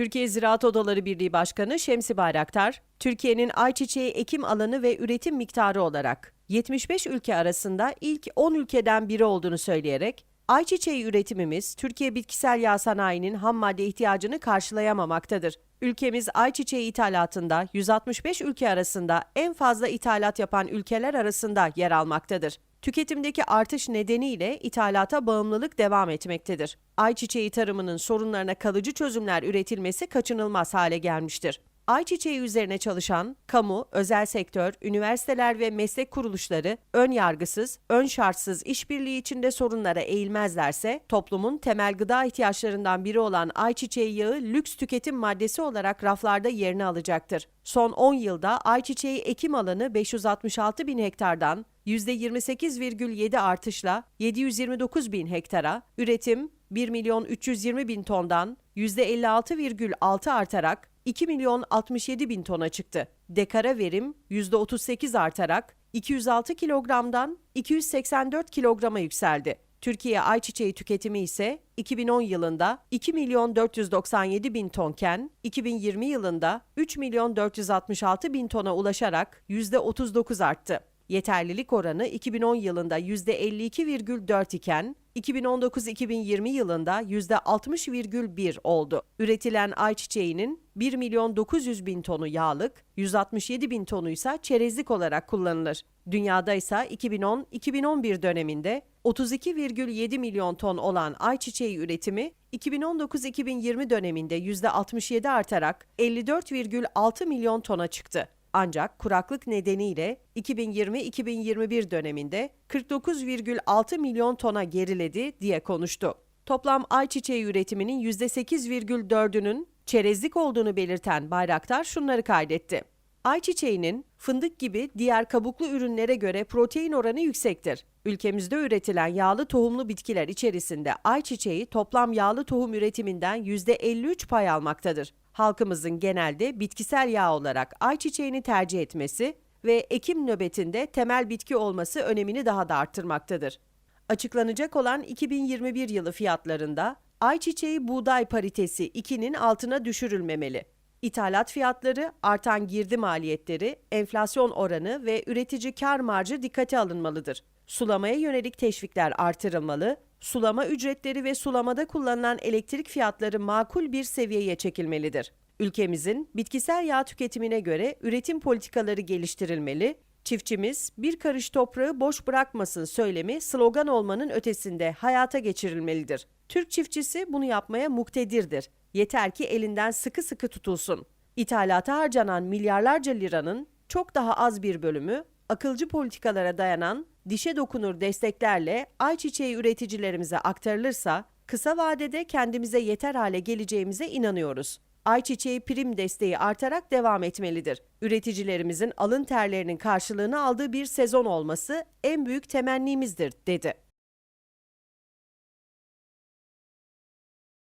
Türkiye Ziraat Odaları Birliği Başkanı Şemsi Bayraktar, Türkiye'nin ayçiçeği ekim alanı ve üretim miktarı olarak 75 ülke arasında ilk 10 ülkeden biri olduğunu söyleyerek, ayçiçeği üretimimiz Türkiye bitkisel yağ sanayinin ham madde ihtiyacını karşılayamamaktadır. Ülkemiz ayçiçeği ithalatında 165 ülke arasında en fazla ithalat yapan ülkeler arasında yer almaktadır. Tüketimdeki artış nedeniyle ithalata bağımlılık devam etmektedir. Ayçiçeği tarımının sorunlarına kalıcı çözümler üretilmesi kaçınılmaz hale gelmiştir. Ayçiçeği üzerine çalışan kamu, özel sektör, üniversiteler ve meslek kuruluşları ön yargısız, ön şartsız işbirliği içinde sorunlara eğilmezlerse toplumun temel gıda ihtiyaçlarından biri olan ayçiçeği yağı lüks tüketim maddesi olarak raflarda yerini alacaktır. Son 10 yılda ayçiçeği ekim alanı 566 bin hektardan %28,7 artışla 729 bin hektara, üretim 1 milyon 320 bin tondan %56,6 artarak 2 milyon 67 bin tona çıktı. Dekara verim %38 artarak 206 kilogramdan 284 kilograma yükseldi. Türkiye ayçiçeği tüketimi ise 2010 yılında 2 milyon 497 bin tonken 2020 yılında 3 milyon 466 bin tona ulaşarak %39 arttı. Yeterlilik oranı 2010 yılında %52,4 iken 2019-2020 yılında %60,1 oldu. Üretilen ayçiçeğinin 1 milyon 900 bin tonu yağlık, 167 bin tonu ise çerezlik olarak kullanılır. Dünyada ise 2010-2011 döneminde 32,7 milyon ton olan ayçiçeği üretimi 2019-2020 döneminde %67 artarak 54,6 milyon tona çıktı. Ancak kuraklık nedeniyle 2020-2021 döneminde 49,6 milyon tona geriledi diye konuştu. Toplam ayçiçeği üretiminin %8,4'ünün çerezlik olduğunu belirten Bayraktar şunları kaydetti. Ayçiçeğinin fındık gibi diğer kabuklu ürünlere göre protein oranı yüksektir. Ülkemizde üretilen yağlı tohumlu bitkiler içerisinde ayçiçeği toplam yağlı tohum üretiminden %53 pay almaktadır. Halkımızın genelde bitkisel yağ olarak ayçiçeğini tercih etmesi ve ekim nöbetinde temel bitki olması önemini daha da arttırmaktadır. Açıklanacak olan 2021 yılı fiyatlarında ayçiçeği buğday paritesi 2'nin altına düşürülmemeli. İthalat fiyatları, artan girdi maliyetleri, enflasyon oranı ve üretici kar marjı dikkate alınmalıdır. Sulamaya yönelik teşvikler artırılmalı, sulama ücretleri ve sulamada kullanılan elektrik fiyatları makul bir seviyeye çekilmelidir. Ülkemizin bitkisel yağ tüketimine göre üretim politikaları geliştirilmeli, çiftçimiz bir karış toprağı boş bırakmasın söylemi slogan olmanın ötesinde hayata geçirilmelidir. Türk çiftçisi bunu yapmaya muktedirdir. Yeter ki elinden sıkı sıkı tutulsun. İthalata harcanan milyarlarca liranın çok daha az bir bölümü akılcı politikalara dayanan dişe dokunur desteklerle ayçiçeği üreticilerimize aktarılırsa kısa vadede kendimize yeter hale geleceğimize inanıyoruz. Ayçiçeği prim desteği artarak devam etmelidir. Üreticilerimizin alın terlerinin karşılığını aldığı bir sezon olması en büyük temennimizdir, dedi.